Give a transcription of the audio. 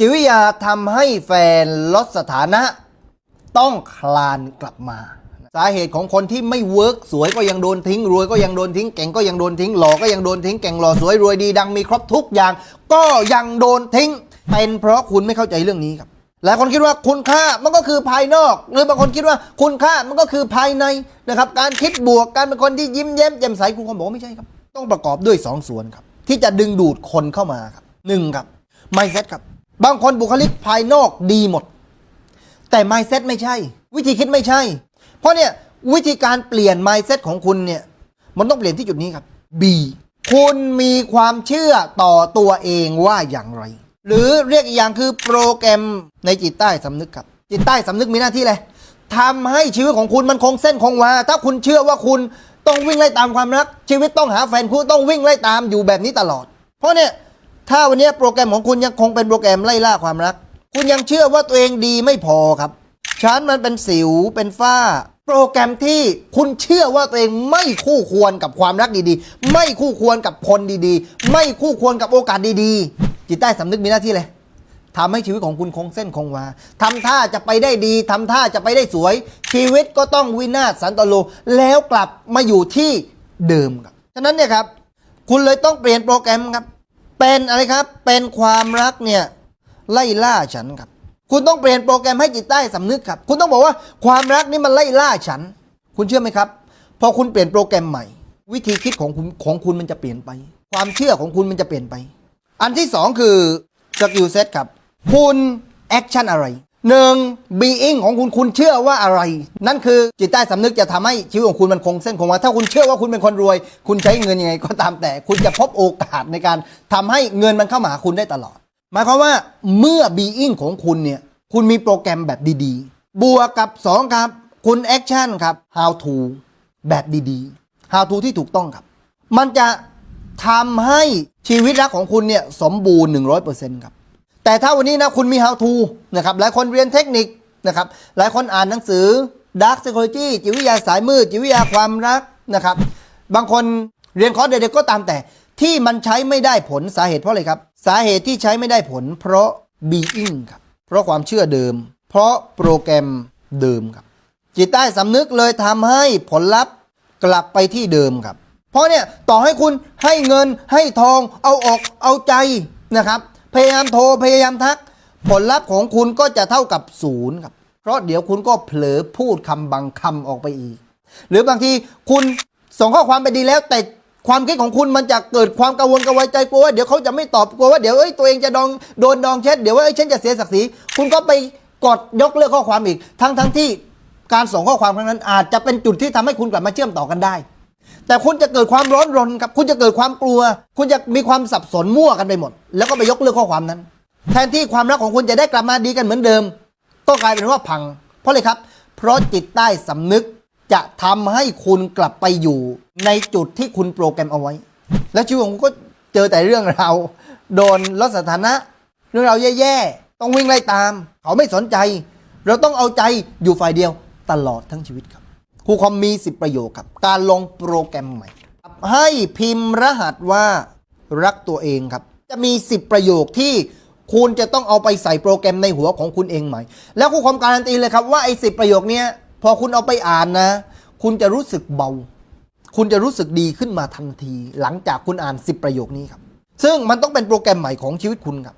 จิตวิทยาทำให้แฟนลดสถานะ ต้องคลานกลับมา สาเหตุของคนที่ไม่เวิร์กสวยก็ยังโดนทิ้ง รวยก็ยังโดนทิ้งเก่งก็ยังโดนทิ้งหล่อก็ยังโดนทิ้งเก่งหล่อสวยรวยดีดังมีครบทุกอย่าง ก็ยังโดนทิ้ง เป็นเพราะคุณไม่เข้าใจเรื่องนี้ครับหลายคนคิดว่าคุณค่ามันก็คือภายนอก หรือบางคนคิดว่าคุณค่ามันก็คือภายในนะครับ การคิดบวกการเป็นคนที่ยิ้มแย้มแจ่มใสคุณคนบอกไม่ใช่ครับ ต้องประกอบด้วยสองส่วนครับ ที่จะดึงดูดคนเข้ามาครับหนึ่งครับ mindset ครับ บางคนบุคลิกภายนอกดีหมด แต่ mindset ไม่ใช่ วิธีคิดไม่ใช่ เพราะเนี่ยวิธีการเปลี่ยน mindset ของคุณเนี่ยมันต้องเปลี่ยนที่จุดนี้ครับ B คุณมีความเชื่อต่อตัวเองว่าอย่างไร หรือเรียกอีกอย่างคือโปรแกรมในจิตใต้สำนึกครับ จิตใต้สำนึกมีหน้าที่อะไรทำให้ชีวิตของคุณมันคงเส้นคงวา ถ้าคุณเชื่อว่าคุณต้องวิ่งไล่ตามความรัก ชีวิตต้องหาแฟนคุณต้องวิ่งไล่ตามอยู่แบบนี้ตลอด เพราะเนี่ย ถ้าวันนี้โปรแกรมของคุณยังคงเป็นโปรแกรมไล่ล่าความรัก คุณยังเชื่อว่าตัวเองดีไม่พอครับ ฉันมันเป็นสิวเป็นฝ้า โปรแกรมที่คุณเชื่อว่าตัวเองไม่คู่ควรกับความรักดีๆ ไม่คู่ควรกับคนดีๆ ไม่คู่ควรกับโอกาสดีๆ จิตใต้สำนึกมีหน้าที่เลยทำให้ชีวิตของคุณคงเส้นคงวาทำท่าจะไปได้ดีทำท่าจะไปได้สวย ชีวิตก็ต้องวินาศสันตโล แล้วกลับมาอยู่ที่เดิมครับ ฉะนั้นเนี่ยครับ คุณเลยต้องเปลี่ยนโปรแกรมครับ เป็นอะไรครับ เป็นความรักเนี่ยไล่ล่าฉันครับ คุณต้องเปลี่ยนโปรแกรมให้จิตใต้สำนึกครับ คุณต้องบอกว่าความรักนี่มันไล่ล่าฉัน คุณเชื่อไหมครับ พอคุณเปลี่ยนโปรแกรมใหม่ วิธีคิดของคุณของคุณมันจะเปลี่ยนไป ความเชื่อของคุณมันจะเปลี่ยนไป อันที่สองคือสกิลเซ็ตครับ คุณแอคชั่นอะไร หนึ่ง being ของคุณคุณเชื่อว่าอะไร นั่นคือจิตใต้สำนึกจะทำให้ชีวิตของคุณมันคงเส้นคงวาถ้าคุณเชื่อว่าคุณเป็นคนรวย คุณใช้เงินยังไงก็ตามแต่ คุณจะพบโอกาสในการทำให้เงินมันเข้ามาหาคุณได้ตลอด หมายความว่าเมื่อ being ของคุณเนี่ยคุณมีโปรแกรมแบบดีๆ บวกกับสองครับ คุณแอคชั่นครับ how to แบบดีๆ how to ที่ถูกต้องครับ มันจะทำให้ชีวิตรักของคุณเนี่ยสมบูรณ์ 100%ครับ แต่ถ้าวันนี้นะคุณมี how to นะครับหลายคนเรียนเทคนิคนะครับหลายคนอ่านหนังสือ dark psychology จิตวิทยาสายมืด จิตวิทยาความรักนะครับ บางคนเรียนคอร์สเด็กๆก็ตามแต่ที่มันใช้ไม่ได้ผลสาเหตุเพราะอะไรครับ สาเหตุที่ใช้ไม่ได้ผล เพราะ being ครับเพราะความเชื่อเดิม เพราะโปรแกรมเดิมครับ จิตใต้สำนึกเลยทำให้ผลลัพธ์กลับไปที่เดิมครับ เพราะเนี่ยต่อให้คุณให้เงินให้ทองเอาอกเอาใจนะครับ พยายามโทรพยายามทัก ผลลัพธ์ของคุณก็จะเท่ากับศูนย์ครับ เพราะเดี๋ยวคุณก็เผลอพูดคำบางคำออกไปอีก หรือบางทีคุณส่งข้อความไปดีแล้ว แต่ความคิดของคุณมันจะเกิดความกังวลกังวายใจกลัวว่าเดี๋ยวเขาจะไม่ตอบกลัวว่าเดี๋ยวเอ้ยตัวเองจะดองโดนดองแชทเดี๋ยวว่าเอ้ยฉันจะเสียศักดิ์ศรีคุณก็ไปกดยกเลิกข้อความอีก ทั้งทั้งที่การส่งข้อความครั้งนั้นอาจจะเป็นจุดที่ทำให้คุณกลับมาเชื่อมต่อกันได้ แต่คุณจะเกิดความร้อนรนครับ คุณจะเกิดความกลัว คุณจะมีความสับสนมั่วกันไปหมด แล้วก็ไปยกเลิกข้อความนั้น แทนที่ความรักของคุณจะได้กลับมาดีกันเหมือนเดิม ก็กลายเป็นว่าพัง เพราะเลยครับ เพราะจิตใต้สำนึกจะทำให้คุณกลับไปอยู่ ในจุดที่คุณโปรแกรมเอาไว้ และชีวิตของคุณก็เจอแต่เรื่องราวโดนลดสถานะ เรื่องราวแย่ๆต้องวิ่งไล่ตาม เขาไม่สนใจ เราต้องเอาใจอยู่ฝ่ายเดียวตลอดทั้งชีวิตครับ ครูคอมมี10ประโยคครับ การลงโปรแกรมใหม่ให้พิมพ์รหัสว่ารักตัวเองครับ จะมี 10 ประโยคที่คุณจะต้องเอาไปใส่โปรแกรมในหัวของคุณเองใหม่ แล้วครูคอมการันตีเลยครับว่าไอ้สิประโยคเนี้ยพอคุณเอาไปอ่านนะ คุณจะรู้สึกเบา คุณจะรู้สึกดีขึ้นมาทันที หลังจากคุณอ่าน 10 ประโยคนี้ครับ ซึ่งมันต้องเป็นโปรแกรมใหม่ของชีวิตคุณครับ